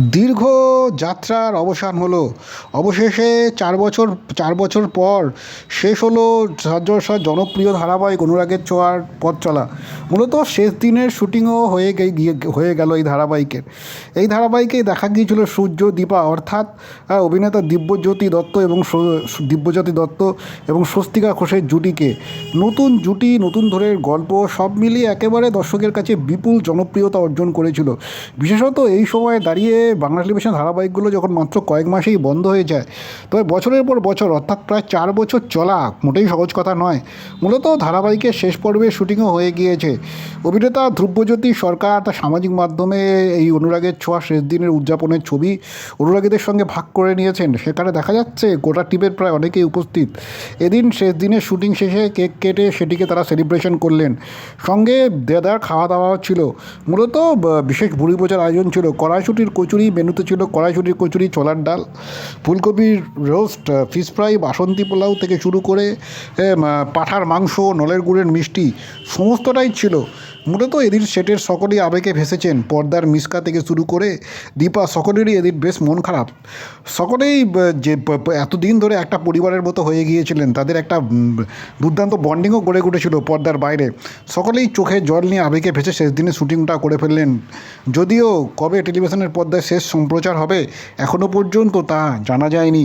দীর্ঘ যাত্রার অবসান হলো। অবশেষে চার বছর চার বছর পর শেষ হলো রাজ্যসভার জনপ্রিয় ধারাবাহিক অনুরাগের ছোঁয়ার পথ চলা। মূলত শেষ দিনের শুটিংও হয়ে গিয়ে, হয়ে গেল এই ধারাবাহিকের। এই ধারাবাহিকে দেখা গিয়েছিল সূর্য, দীপা অর্থাৎ অভিনেতা দিব্যজ্যোতি দত্ত এবং দিব্যজ্যোতি দত্ত এবং স্বস্তিকা ঘোষের জুটিকে। নতুন জুটি, নতুন ধরের গল্প সব মিলিয়ে একেবারে দর্শকের কাছে বিপুল জনপ্রিয়তা অর্জন করেছিল। বিশেষত এই সময়ে দাঁড়িয়ে বাংলা টেলিভিশন ধারাবাহিকগুলো যখন মাত্র কয়েক মাসেই বন্ধ হয়ে যায়, তবে বছরের পর বছর, অর্থাৎ প্রায় চার বছর চলা মোটেই সহজ কথা নয়। মূলত ধারাবাহিকের শেষ পর্বে শুটিংও হয়ে গিয়েছে। অভিনেতা ধ্রুবজ্যোতি সরকার তার সামাজিক মাধ্যমে এই অনুরাগের ছোঁয়া শেষ দিনের উদযাপনের ছবি অনুরাগীদের সঙ্গে ভাগ করে নিয়েছেন। সেখানে দেখা যাচ্ছে, গোটা টিমের প্রায় অনেকেই উপস্থিত। এদিন শেষ দিনের শুটিং শেষে কেক কেটে সেটিকে তারা সেলিব্রেশন করলেন। সঙ্গে দেদার খাওয়া দাওয়াও ছিল। মূলত বিশেষ ভুড়ি বোঝার আয়োজন ছিল। কড়াইশুটির কচুরি, মেনুতে ছিল কড়াইশুটির কচুরি, ছোলার ডাল, ফুলকপির রোস্ট ফিস ফ্রাই বাসন্তী পোলাও থেকে শুরু করে পাঁঠার মাংস, নলের গুড়ের মিষ্টি, সমস্তটাই ছিল। মূলত এদিন সেটের সকলেই আবেগে ভেসেছেন। পর্দার মিসকা থেকে শুরু করে দীপা সকলেরই এদিন বেশ মন খারাপ। সকলেই যে এতদিন ধরে একটা পরিবারের মতো হয়ে গিয়েছিলেন, তাদের একটা দুর্দান্ত বন্ডিংও গড়ে উঠেছিল পর্দার বাইরে। সকলেই চোখে জল নিয়ে আবেগে ভেসে শেষ দিনে শুটিংটা করে ফেললেন। যদিও কবে টেলিভিশনের পর্দায় শেষ সম্প্রচার হবে এখনও পর্যন্ত তা জানা যায়নি।